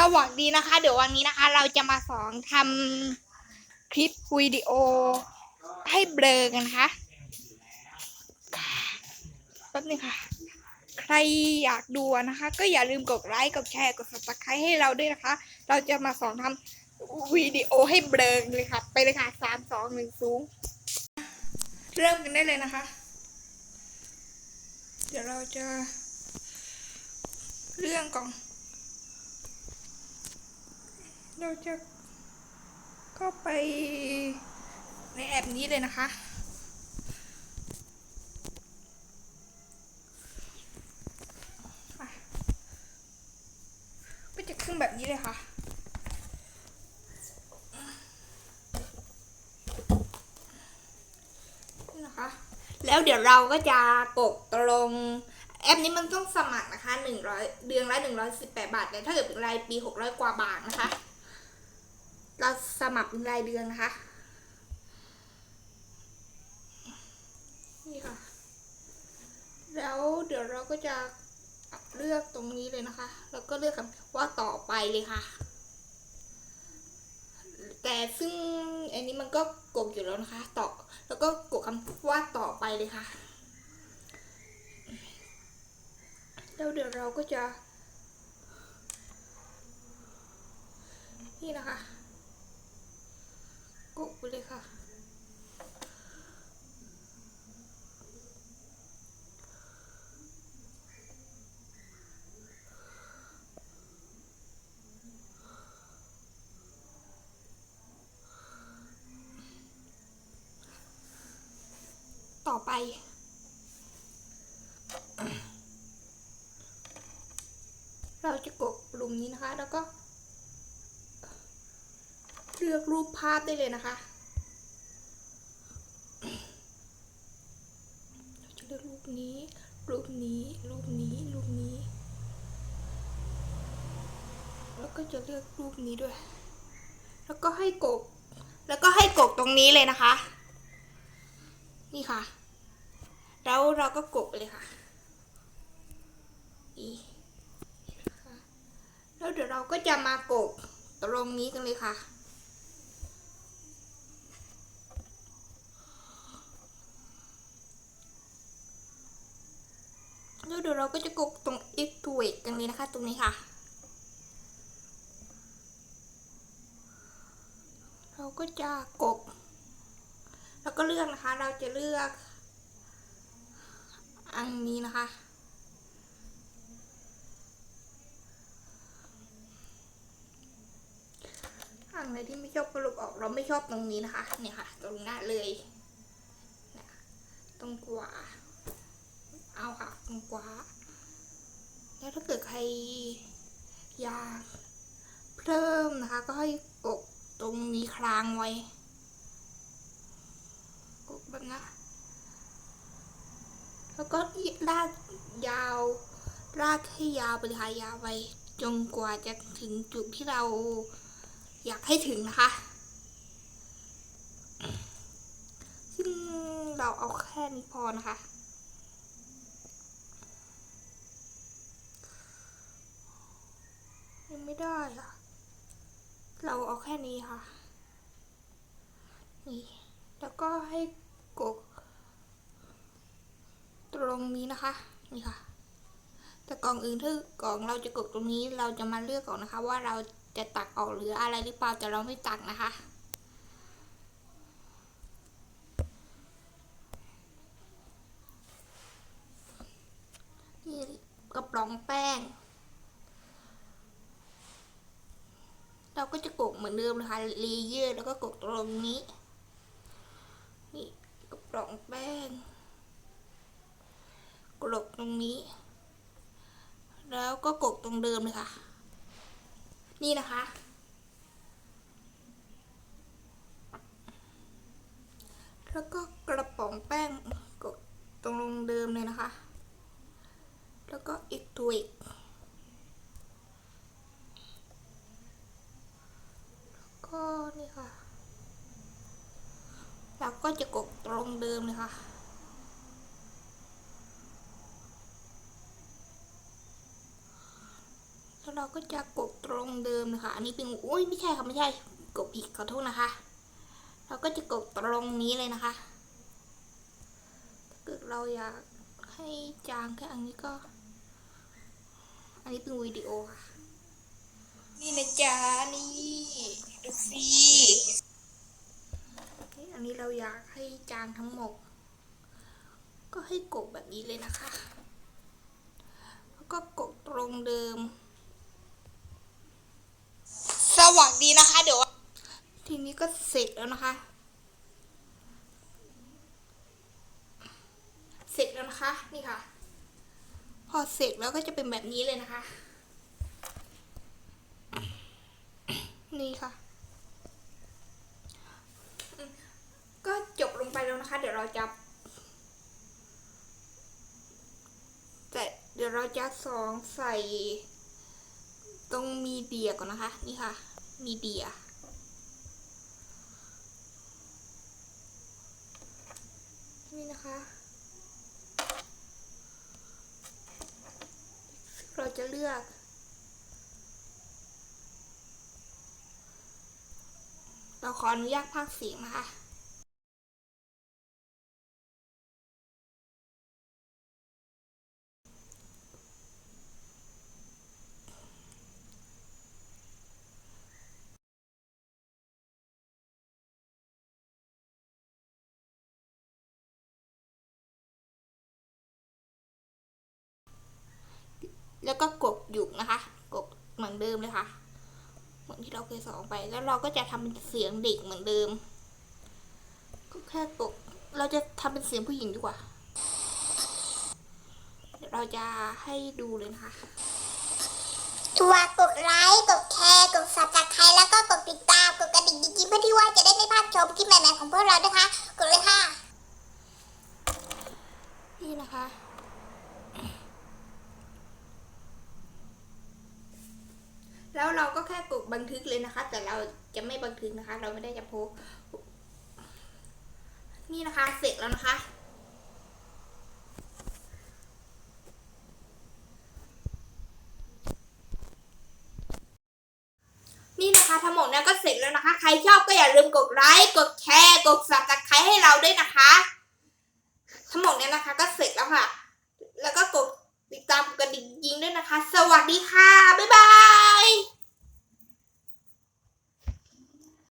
สวัสดีนะคะ เดี๋ยววันนี้นะคะ เราจะมาสอนทำคลิปวิดีโอให้เบลอกันนะคะแป๊บนึงค่ะ ใครอยากดูนะคะ ก็อย่าลืมกดไลค์กดแชร์กด subscribe ให้เราด้วยนะคะ เราจะมาสอนทำวิดีโอให้เบลอเลยค่ะ ไปเลยค่ะสามสองหนึ่งสูง เริ่มกันได้เลยนะคะ เดี๋ยวเราจะเรื่องก่อน เราจะเข้าไปในแอปนี้เลยนะคะอะก็จะขึ้นแบบนี้เลยค่ะนี่นะคะแล้วเดี๋ยวเราก็จะกดตรงแอปนี้มันต้องสมัครนะคะหนึ่งร้อยเดือนละหนึ่งร้อยสิบแปดบาทแต่ถ้าเกิดเป็นรายปีหกร้อยกว่าบาทนะคะ เราสมัครรายเดือนนะคะ นี่ค่ะ แล้วเดี๋ยวเราก็จะเลือกตรงนี้เลยนะคะ แล้วก็เลือกคำว่าต่อไปเลยค่ะ แต่ซึ่งอันนี้มันก็กดอยู่แล้วนะคะ ต่อ แล้วก็กดคำว่าต่อไปเลยค่ะ แล้วเดี๋ยวเราก็จะนี่นะคะ กดไปเลยค่ะ ต่อไปเราจะกดปุ่มนี้นะคะ แล้วก็ เลือกรูปภาพได้เลยนะคะเราจะเลือกรูปนี้ รูปนี้ รูปนี้ รูปนี้ แล้วก็จะเลือกรูปนี้ด้วย แล้วก็ให้กดแล้วก็ให้กดตรงนี้เลยนะคะ นี่ค่ะ แล้วเราก็กดไปเลยค่ะอีนะคะแล้วเดี๋ยวเราก็จะมากดตรงนี้กันเลยค่ะ แล้วเดี๋ยวเราก็จะกดตรง activate กันเลยนะคะ ตรงนี้ค่ะ เราก็จะกดแล้วก็เลือกนะคะ เราจะเลือก อันนี้นะคะอันไหนที่ไม่ชอบก็ลบออก เราไม่ชอบตรงนี้นะคะ เนี่ยค่ะ ตรงหน้าเลยเนี่ยตรงขวา เอาค่าแล้วถ้าเกิดใครอยากเพิ่มนะคะ ก็ให้กดตรงนี้คลางไว้กดแบบนะแล้วก็ลากยาวลากให้ยาวไปเลยค่ะยาวไปจนกว่าจะถึงจุดที่เราอยากให้ถึงนะคะ ซึ่งเราเอาแค่นี้พอนะคะ ยัง ไม่ได้ค่ะเราเอาแค่นี้ค่ะ นี่ แล้วก็ให้กดตรงนี้นะคะ นี่ค่ะ แต่กล่องอื่นถ้ากล่องเราจะกดตรงนี้ เราจะมาเลือกก่อนนะคะ ว่าเราจะตักออกหรืออะไรหรือเปล่า แต่เราไม่ตักนะคะนี่กระป๋องแป้ง เราก็จะกดเหมื อนเดิมนะคะเลเยอร์แล้วก็กดตรงนี้ นี่กระป๋องแป้งกดตรงนี้ แล้วก็กดตรงเดิมเลยค่ะ นี่นะคะแล้วก็กระป๋องแป้งกดตรงเดิมเลยนะคะ แล้วก็อีกตัวอีกแล้ว ก็นี่ค่ะแล้วก็จะกดตรงเดิมเลยค่ะแล้วเราก็จะกดตรงเดิมนะคะอันนี้เป็นอุ้ยไม่ใช่ค่ะไม่ใช่กดผิดขอโทษนะคะ เราก็จะกดตรงนี้เลยนะคะถ้าเกิดเราอยากให้จางแค่อันนี้ก็ อันนี้เป็นวิดีโอค่ะ นี่นะจ๊ะนี่ ดูสิอันนี้เราอยากให้จางทั้งหมด ก็ให้กดแบบนี้เลยนะคะ แล้วก็กดตรงเดิม สวัสดีนะคะ เดี๋ยว ทีนี้ก็เสร็จแล้วนะคะ เสร็จแล้วนะคะ นี่ค่ะ พอเสร็จแล้วก็จะเป็นแบบนี้เลยนะคะ นี่ค่ะอืมก็จบลงไปแล้ วนะคะ เดี๋ยวเราจะแต่เดี๋ยวเราจะสองใส่ตรงมีเดียก่อนนะคะ นี่ค่ะ มีเดีย นี่นะคะ เราจะเลือกเราขออนุญาตพากย์เสียงนะคะ แล้วก็กดหยุกนะคะ กดเหมือนเดิมเลยค่ะ เหมือนที่เราเคยสอนไปแล้วเราก็จะทำเป็นเสียงเด็กเหมือนเดิมก็แค่กดเราจะทำเป็นเสียงผู้หญิงดีกว่าเดี๋ยวเราจะให้ดูเลยนะคะตัวกดไลค์กดแชร์กดสับจากใครแล้วก็กดติดตามกดกระดิ่งกิ๊งๆเพื่อที่ว่าจะได้ไม่พลาดชมคลิปใหม่ๆของพวกเรานะคะ กดเลยค่ะ นี่นะคะ แล้ว เราก็แค่กดบันทึกเลยนะคะ แต่เราจะไม่บันทึกนะคะ เราไม่ได้จะโพสนี่นะคะเสร็จแล้วนะคะนี่นะคะทั้งหมดเนี้ก็เสร็จแล้วนะคะ ใครชอบก็อย่าลืมกดไลค์กดแชร์กดสับตะไคร้ให้เราด้วยนะคะ ทั้งหมดเนี้นะคะก็เสร็จแล้วค่ะ แล้วก็กดติดตามกระดิ่งยิงด้วยนะคะ สวัสดีค่ะ บ๊ายบาย